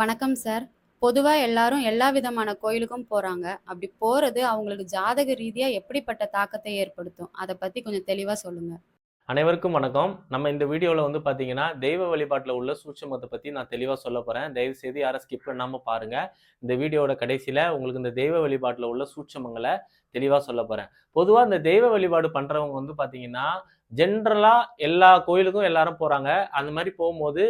வணக்கம் சார். பொதுவாக எல்லாரும் எல்லா விதமான கோயிலுக்கும் போகிறாங்க அப்படி போகிறது அவங்களுக்கு ஜாதக ரீதியாக எப்படிப்பட்ட தாக்கத்தை ஏற்படுத்தும்? அதை பற்றி கொஞ்சம் தெளிவாக சொல்லுங்கள் அனைவருக்கும் வணக்கம். நம்ம இந்த வீடியோவில் வந்து பார்த்தீங்கன்னா, தெய்வ வழிபாட்டில் உள்ள சூட்சமத்தை பற்றி நான் தெளிவாக சொல்ல போகிறேன் தயவு செய்து யாரும் ஸ்கிப் பண்ணாமல் பாருங்கள் இந்த வீடியோவோட கடைசியில் உங்களுக்கு இந்த தெய்வ வழிபாட்டில் உள்ள சூட்சமங்களை தெளிவாக சொல்ல போகிறேன் பொதுவாக இந்த தெய்வ வழிபாடு பண்ணுறவங்க வந்து பார்த்தீங்கன்னா, ஜென்ரலாக எல்லா கோயிலுக்கும் எல்லாரும் போகிறாங்க அந்த மாதிரி போகும்போது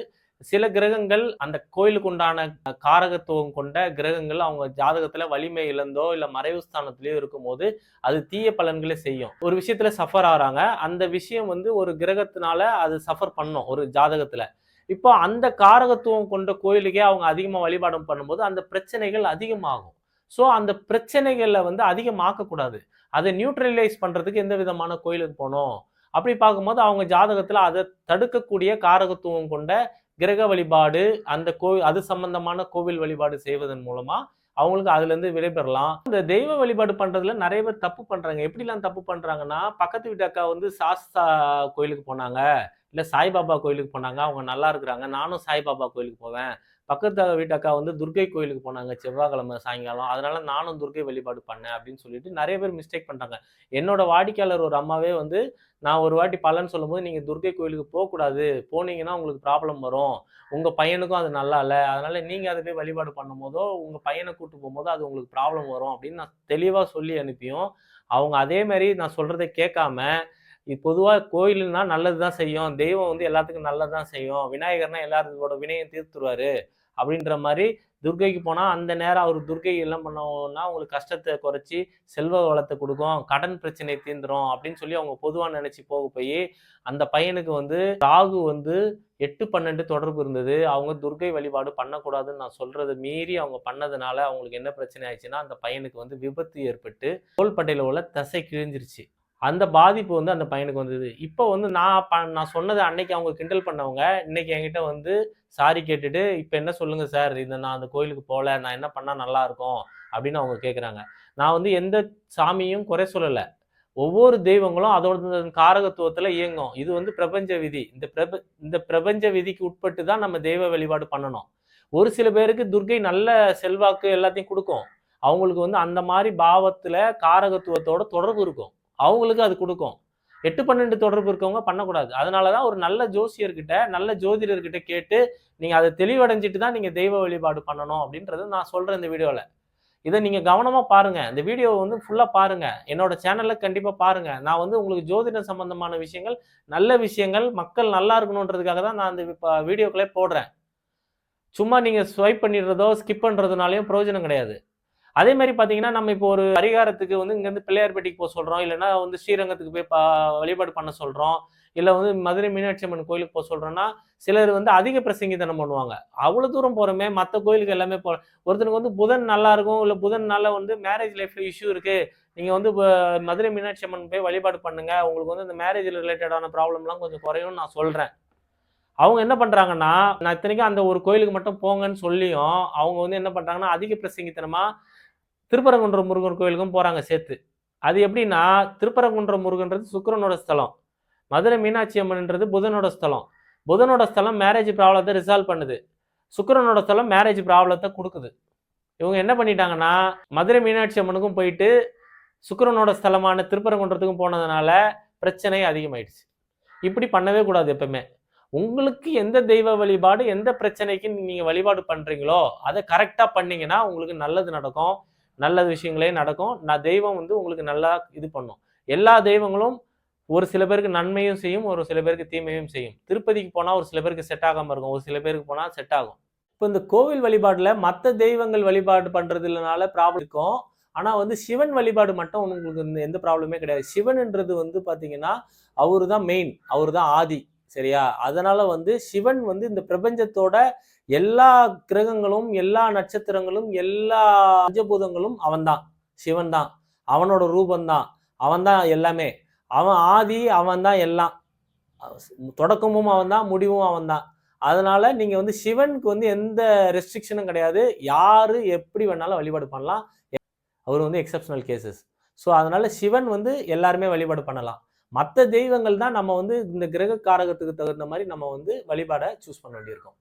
சில கிரகங்கள் அந்த கோயிலுக்கு உண்டான காரகத்துவம் கொண்ட கிரகங்கள் அவங்க ஜாதகத்துல வலிமை இழந்தோ, இல்ல மறைவு ஸ்தானத்திலயோ இருக்கும்போது, அது தீய பலன்களை செய்யும். ஒரு விஷயத்துல சஃபர் ஆகிறாங்க அந்த விஷயம் வந்து ஒரு கிரகத்தினால அது சஃபர் பண்ணும், ஒரு ஜாதகத்துல. இப்போ அந்த காரகத்துவம் கொண்ட கோயிலுக்கே அவங்க அதிகமாக வழிபாடும் பண்ணும்போது, அந்த பிரச்சனைகள் அதிகமாகும். ஸோ அந்த பிரச்சனைகளை வந்து அதிகமாக்கக்கூடாது அதை நியூட்ரலைஸ் பண்ணுறதுக்கு எந்த விதமான கோயிலுக்கு போகணும் அப்படி பார்க்கும்போது அவங்க ஜாதகத்தில் அதை தடுக்கக்கூடிய காரகத்துவம் கொண்ட கிரக வழிபாடு, அந்த கோவில் அது சம்பந்தமான கோவில் வழிபாடு செய்வதன் மூலமா, அவங்களுக்கு அதுலேருந்து விடைபெறலாம். இந்த தெய்வ வழிபாடு பண்றதுல நிறைய பேர் தப்பு பண்றாங்க. எப்படிலாம் தப்பு பண்றாங்கன்னா, பக்கத்து வீட்டு அக்கா வந்து சாஸ்தா கோயிலுக்கு போனாங்க. இல்லை சாய்பாபா கோயிலுக்கு போனாங்க. அவங்க நல்லா இருக்கிறாங்க. நானும் சாய்பாபா கோயிலுக்கு போவேன். பக்கத்து வீட்டு அக்கா வந்து துர்க்கை கோயிலுக்கு போனாங்க செவ்வாய்க்கிழமை சாயங்காலம். அதனால நானும் துர்க்கை வழிபாடு பண்ணேன் அப்படின்னு சொல்லிட்டு நிறைய பேர் மிஸ்டேக் பண்ணுறாங்க என்னோட வாடிக்கையாளர் ஒரு அம்மாவே வந்து, நான் ஒரு வாட்டி பலன்னு சொல்லும்போது, நீங்கள் துர்கை கோயிலுக்கு போகக்கூடாது போனீங்கன்னா உங்களுக்கு ப்ராப்ளம் வரும். உங்கள் பையனுக்கும் அது நல்லா இல்லை அதனால நீங்கள் அதை போய் வழிபாடு பண்ணும்போதோ, உங்கள் பையனை கூட்டு போகும்போது அது உங்களுக்கு ப்ராப்ளம் வரும்." அப்படின்னு நான் தெளிவாக சொல்லி அனுப்பியும், அவங்க அதே மாதிரி நான் சொல்கிறத கேட்காம, இது பொதுவாக கோயில்னா நல்லது தான் செய்யும். தெய்வம் வந்து எல்லாத்துக்கும் நல்லது தான் செய்யும். விநாயகர்னா எல்லாரோட வினயம் தீர்த்துருவாரு. அப்படின்ற மாதிரி துர்க்கைக்கு போனால் அந்த நேரம் அவர் துர்கை எல்லாம் பண்ணோம்னா உங்களுக்கு கஷ்டத்தை குறைச்சி செல்வ வளத்தை கொடுக்கும் கடன் பிரச்சனை தீர்ந்துரும் அப்படின்னு சொல்லி அவங்க பொதுவாக நினச்சி போக போய் அந்த பையனுக்கு வந்து ராகு வந்து 8, 12 தொடர்பு இருந்தது. அவங்க துர்க்கை வழிபாடு பண்ணக்கூடாதுன்னு நான் சொல்கிறத மீறி அவங்க பண்ணதுனால, அவங்களுக்கு என்ன பிரச்சனை ஆயிடுச்சுன்னா, அந்த பையனுக்கு வந்து விபத்து ஏற்பட்டு, தோள்பட்டையில உள்ள தசை கிழிஞ்சிருச்சு. அந்த பாதிப்பு வந்து அந்த பையனுக்கு வந்தது. இப்போ வந்து நான் ப நான் சொன்னதை அன்னைக்கு அவங்க கிண்டல் பண்ணவங்க, இன்னைக்கு என்கிட்ட வந்து சாரி கேட்டுட்டு, இப்போ என்ன சொல்லுங்க சார்? இந்த நான் அந்த கோயிலுக்கு போகல நான் என்ன பண்ணால் நல்லா இருக்கும்?" அப்படின்னு அவங்க கேட்குறாங்க. நான் வந்து எந்த சாமியும் குறை சொல்லலை ஒவ்வொரு தெய்வங்களும் அதோட காரகத்துவத்தில் இயங்கும். இது வந்து பிரபஞ்ச விதி. இந்த பிரப இந்த பிரபஞ்ச விதிக்கு உட்பட்டு தான் நம்ம தெய்வ வழிபாடு பண்ணணும். ஒரு சில பேருக்கு துர்கை நல்ல செல்வாக்கு எல்லாத்தையும் கொடுக்கும் அவங்களுக்கு வந்து அந்த மாதிரி பாவத்தில் காரகத்துவத்தோட தொடர்பு இருக்கும். அவங்களுக்கு அது கொடுக்கும் எட்டு பன்னெண்டு தொடர்பு இருக்கவங்க பண்ணக்கூடாது. அதனால தான் ஒரு நல்ல ஜோசியர்கிட்ட, நல்ல ஜோதிடர்கிட்ட கேட்டு, நீங்கள் அதை தெளிவடைஞ்சிட்டு தான் நீங்கள் தெய்வ வழிபாடு பண்ணணும் அப்படின்றத நான் சொல்கிறேன் இந்த வீடியோவில் இதை நீங்கள் கவனமாக பாருங்கள் இந்த வீடியோவை வந்து ஃபுல்லாக பாருங்கள் என்னோட சேனலில் கண்டிப்பாக பாருங்கள் நான் வந்து உங்களுக்கு ஜோதிடம் சம்பந்தமான விஷயங்கள், நல்ல விஷயங்கள், மக்கள் நல்லா இருக்கணுன்றதுக்காக தான் நான் அந்த வீடியோக்களே போடுறேன். சும்மா நீங்கள் ஸ்வைப் பண்ணிடுறதோ, ஸ்கிப் பண்ணுறதுனாலையும் பிரயோஜனம் கிடையாது. அதே மாதிரி பார்த்தீங்கன்னா, நம்ம இப்போ ஒரு பரிகாரத்துக்கு வந்து இங்கேருந்து பிள்ளையார்பட்டிக்கு போக சொல்கிறோம் இல்லைனா வந்து ஸ்ரீரங்கத்துக்கு போய் பா வழிபாடு பண்ண சொல்கிறோம் இல்லை வந்து மதுரை மீனாட்சி அம்மன் கோயிலுக்கு போக சொல்கிறோன்னா சிலர் வந்து அதிக பிரசங்கித்தனம் பண்ணுவாங்க. அவ்வளோ தூரம் போகிறோமே மற்ற கோயிலுக்கு எல்லாமே போ ஒருத்தனுக்கு வந்து புதன் நல்லா இருக்கும். புதன் நல்லா வந்து மேரேஜ் லைஃப்பில் இஷ்யூ இருக்குது நீங்கள் வந்து இப்போ மதுரை மீனாட்சி அம்மன் போய் வழிபாடு பண்ணுங்கள் உங்களுக்கு வந்து இந்த மேரேஜில் ரிலேட்டடான ப்ராப்ளம்லாம் கொஞ்சம் குறையும்னு நான் சொல்கிறேன் அவங்க என்ன பண்ணுறாங்கன்னா நான் இத்தனைக்கும் அந்த ஒரு கோயிலுக்கு மட்டும் போங்கன்னு சொல்லியும், அவங்க வந்து என்ன பண்ணுறாங்கன்னா அதிக பிரசங்கித்தனமாக திருப்பரங்குன்ற முருகன் கோயிலுக்கும் போகிறாங்க சேர்த்து. அது எப்படின்னா, திருப்பரங்குன்ற முருகன்றது சுக்கரனோட ஸ்தலம். மதுரை மீனாட்சி அம்மன்ன்றது புதனோட ஸ்தலம். புதனோட ஸ்தலம் மேரேஜ் ப்ராப்ளத்தை ரிசால்வ் பண்ணுது. சுக்கரனோட ஸ்தலம் மேரேஜ் ப்ராப்ளத்தை கொடுக்குது இவங்க என்ன பண்ணிட்டாங்கன்னா, மதுரை மீனாட்சி அம்மனுக்கும் போயிட்டு, சுக்கரனோட ஸ்தலமான திருப்பரங்குன்றத்துக்கும் போனதுனால, பிரச்சனை அதிகமாயிடுச்சு. இப்படி பண்ணவே கூடாது எப்பவுமே. உங்களுக்கு எந்த தெய்வ வழிபாடு, எந்த பிரச்சனைக்கு நீங்கள் வழிபாடு பண்ணுறீங்களோ அதை கரெக்டாக பண்ணீங்கன்னா, உங்களுக்கு நல்லது நடக்கும். நல்ல விஷயங்களே நடக்கும். நான் தெய்வம் வந்து உங்களுக்கு நல்லா இது பண்ணும். எல்லா தெய்வங்களும் ஒரு சில பேருக்கு நன்மையும் செய்யும். ஒரு சில பேருக்கு தீமையும் செய்யும். திருப்பதிக்கு போனால் ஒரு சில பேருக்கு செட் ஆகாமல் இருக்கும். ஒரு சில பேருக்கு போனால் செட் ஆகும். இப்போ இந்த கோவில் வழிபாட்டில் மற்ற தெய்வங்கள் வழிபாடு பண்ணுறதுனால ப்ராப்ளம் இருக்கும். ஆனால் வந்து சிவன் வழிபாடு மட்டும் உங்களுக்கு இந்த எந்த ப்ராப்ளமே கிடையாது. சிவன்ன்றது வந்து பார்த்தீங்கன்னா, அவரு தான் மெயின். அவர் தான் ஆதி. சரியா? அதனால் வந்து சிவன் வந்து இந்த பிரபஞ்சத்தோட எல்லா கிரகங்களும், எல்லா நட்சத்திரங்களும், எல்லா பஞ்சபூதங்களும் அவன் தான். சிவன் தான். அவனோட ரூபந்தான் அவன்தான் அவன் தான் எல்லாமே. அவன் ஆதி, அவன் தான் எல்லாம். தொடக்கமும் அவன் தான், முடிவும் அவன் தான். அதனால நீங்க வந்து சிவனுக்கு வந்து எந்த ரெஸ்ட்ரிக்ஷனும் கிடையாது. யாரு எப்படி வேணாலும் வழிபாடு பண்ணலாம். அவர் வந்து எக்ஸப்ஷனல் கேஸஸ். ஸோ அதனால சிவன் வந்து எல்லாருமே வழிபாடு பண்ணலாம். மற்ற தெய்வங்கள் தான் நம்ம வந்து இந்த கிரக காரகத்துக்கு தகுந்த மாதிரி நம்ம வந்து வழிபாட சூஸ் பண்ண வேண்டியிருக்கோம்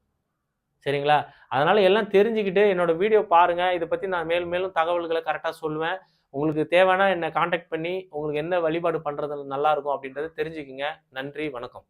சரிங்களா? அதனால எல்லாம் தெரிஞ்சுக்கிட்டு என்னோட வீடியோ பாருங்க. இதை பத்தி நான் மேலும் மேலும் தகவல்களை கரெக்டாக சொல்லுவேன். உங்களுக்கு தேவைன்னா என்னை காண்டாக்ட் பண்ணி உங்களுக்கு என்ன வழிபாடு பண்றது நல்லா இருக்கும் அப்படின்றத தெரிஞ்சுக்குங்க. நன்றி வணக்கம்.